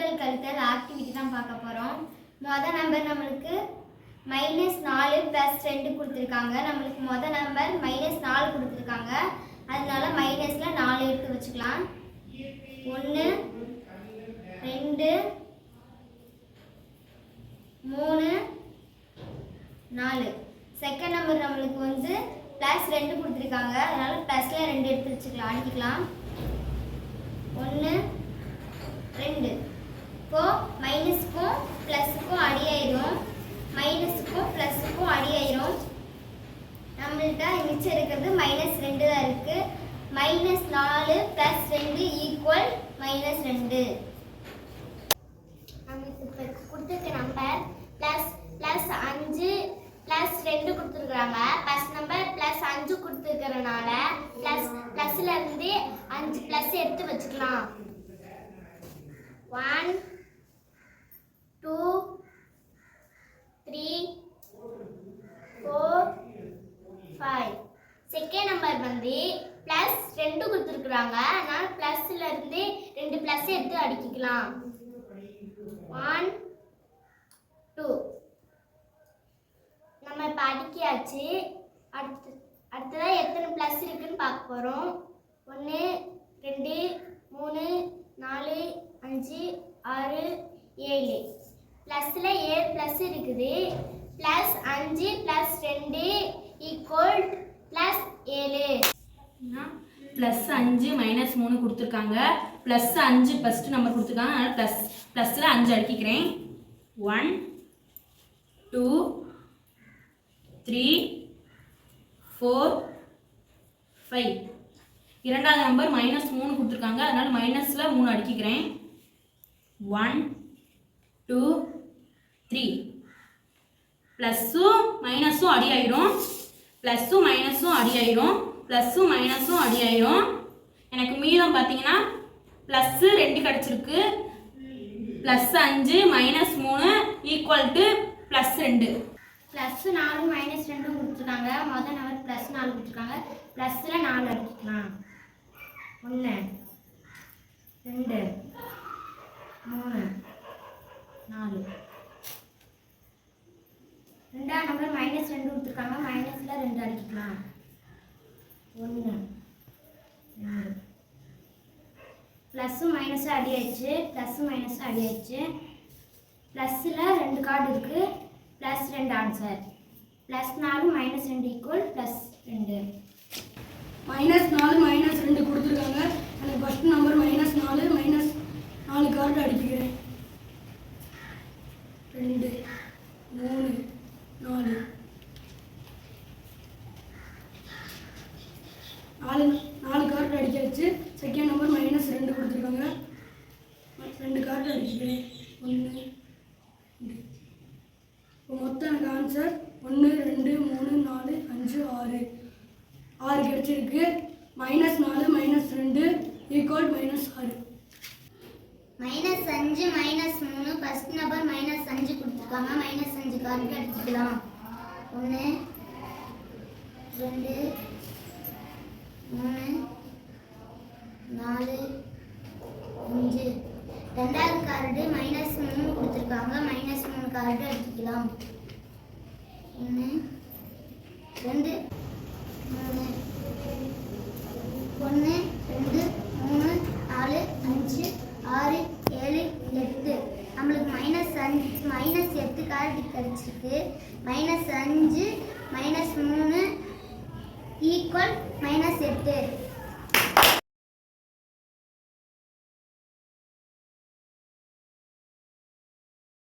கூட்டல் கழித்தல் ஆக்டிவிட்டி தான் பார்க்க போகிறோம் மொதல் நம்பர் நம்மளுக்கு மைனஸ் நாலு ப்ளஸ் ரெண்டு கொடுத்துருக்காங்க. நம்மளுக்கு மொதல் நம்பர் மைனஸ் நாலு கொடுத்துருக்காங்க. அதனால மைனஸில் நாலு எடுத்து வச்சுக்கலாம். ஒன்று ரெண்டு மூணு நாலு. செகண்ட் நம்பர் நம்மளுக்கு வந்து ப்ளஸ் ரெண்டு கொடுத்துருக்காங்க. அதனால ப்ளஸில் ரெண்டு எடுத்து வச்சுக்கலாம். அடிக்கலாம் ஒன்று ரெண்டு. இப்போ மைனஸுக்கும் ப்ளஸுக்கும் அடி ஆயிரும். மைனஸுக்கும் ப்ளஸுக்கும் அடி ஆயிரும். நம்மள்ட்ட மிச்சம் இருக்கிறது மைனஸ் ரெண்டு தான் இருக்கு. மைனஸ் நாலு ப்ளஸ் ரெண்டு ஈக்குவல் மைனஸ் ரெண்டு. நமக்கு இப்போ கொடுத்துருக்க நம்பர் ப்ளஸ் ப்ளஸ் அஞ்சு ப்ளஸ் ரெண்டு கொடுத்துருக்குறாங்க. ப்ளஸ் நம்பர் ப்ளஸ் அஞ்சு கொடுத்துருக்கறனால ப்ளஸ் ப்ளஸ்ல இருந்து அஞ்சு ப்ளஸ் எடுத்து வச்சுக்கலாம். One two three four five. Second number வந்து ப்ளஸ் ரெண்டு கொடுத்துருக்குறாங்க. அதனால் ப்ளஸ்ல இருந்து ரெண்டு ப்ளஸ் எடுத்து அடிக்கிக்கலாம். ஒன் டூ நம்ம இப்போ அடிக்கியாச்சு. அடுத்து அடுத்ததாக எத்தனை ப்ளஸ் இருக்குன்னு பார்க்க போகிறோம் ஒன்று ரெண்டு மூணு நாலு அஞ்சு ஆறு ஏழு ப்ளஸில் ஏழு ப்ளஸ் இருக்குது. ப்ளஸ் அஞ்சு ப்ளஸ் ரெண்டு ஈக்குவல் ப்ளஸ் ஏழு. ப்ளஸ் அஞ்சு மைனஸ் மூணு கொடுத்துருக்காங்க. ப்ளஸ் அஞ்சு ஃபஸ்ட்டு நம்பர் கொடுத்துருக்காங்க. அதனால் ப்ளஸ் ப்ளஸில் அஞ்சு அடுக்கிக்கிறேன் one two three four five இரண்டாவது நம்பர் மைனஸ் மூணு கொடுத்துருக்காங்க. அதனால் மைனஸில் மூணு அடுக்கிக்கிறேன் ஒன் டூ த்ரீ ப்ளஸ்ஸும் மைனஸும் அடி ஆயிரும் ப்ளஸ்ஸும் மைனஸும் அடி ஆயிரும் ப்ளஸ்ஸும் மைனஸும் அடி ஆயிரும் எனக்கு மீதம் பார்த்தீங்கன்னா ப்ளஸ்ஸு ரெண்டு கிடச்சிருக்கு. ப்ளஸ் அஞ்சு மைனஸ் மூணு ஈக்குவல் டு ப்ளஸ் ரெண்டு. ப்ளஸ் நாலு மைனஸ் ரெண்டும் கொடுத்துருக்காங்க மொதல் நம்பர் ப்ளஸ் நாலு கொடுத்துருக்காங்க. ப்ளஸ்ஸில் நாலு அடிச்சுக்கலாம். ஒன்று ரெண்டு மூணு நாலு ரெண்டாம் நம்பர் மைனஸ் ரெண்டு கொடுத்துருக்காங்க. மைனஸில் ரெண்டு அடிக்கலாம். ஒன்று ப்ளஸ்ஸும் மைனஸும் அடி ஆயிடுச்சு ப்ளஸ்ஸும் மைனஸும் அடி ஆயிடுச்சு ப்ளஸ்ஸில் ரெண்டு கார்டு இருக்குது ப்ளஸ் ரெண்டு ஆன்சர் ப்ளஸ் நாலு மைனஸ் ரெண்டு ஈக்குவல் ப்ளஸ் ரெண்டு. மைனஸ் நாலு மைனஸ் ரெண்டு கொடுத்துருக்காங்க. எனக்கு ஃபஸ்ட் நம்பர் மைனஸ் நாலு மைனஸ் நாலு கார்டு அடிக்கிறேன் ரெண்டு மூணு நாலு நாலு நாலு கார்டு அடிக்காச்சு செகண்ட் நம்பர் மைனஸ் ரெண்டு கொடுத்துருக்காங்க. ரெண்டு கார்டு அடிக்கிறேன். ஒன்று இப்போ மொத்தம் எனக்கு ஆன்சர் ஒன்று ரெண்டு மூணு நாலு அஞ்சு ஆறு. ஆறு கிடச்சிருக்கு. மைனஸ் நாலு மைனஸ் ரெண்டு ஈக்குவல் மைனஸ் ஆறு. மைனஸ் அஞ்சு மைனஸ் மூணு ஃபர்ஸ்ட் நம்பர் மைனஸ் அஞ்சு கொடுத்துருக்காங்க. மைனஸ் அஞ்சு கார்டு அடிச்சுக்கலாம். ஒன்று ரெண்டு மூணு நாலு அஞ்சு. ரெண்டாவது கார்டு மைனஸ் மூணு கொடுத்துருக்காங்க. மைனஸ் மூணு கார்டு அடிச்சுக்கலாம். ஒன்று ரெண்டு மூணு ஒன்று ரெண்டு மூணு நாலு அஞ்சு ஆறு ஏழு எட்டு நம்மளுக்கு மைனஸ் அஞ்சு மைனஸ் எட்டு கார்டு கிடச்சிருக்கு. மைனஸ் அஞ்சு மைனஸ் மூணு ஈக்குவல் மைனஸ் எட்டு.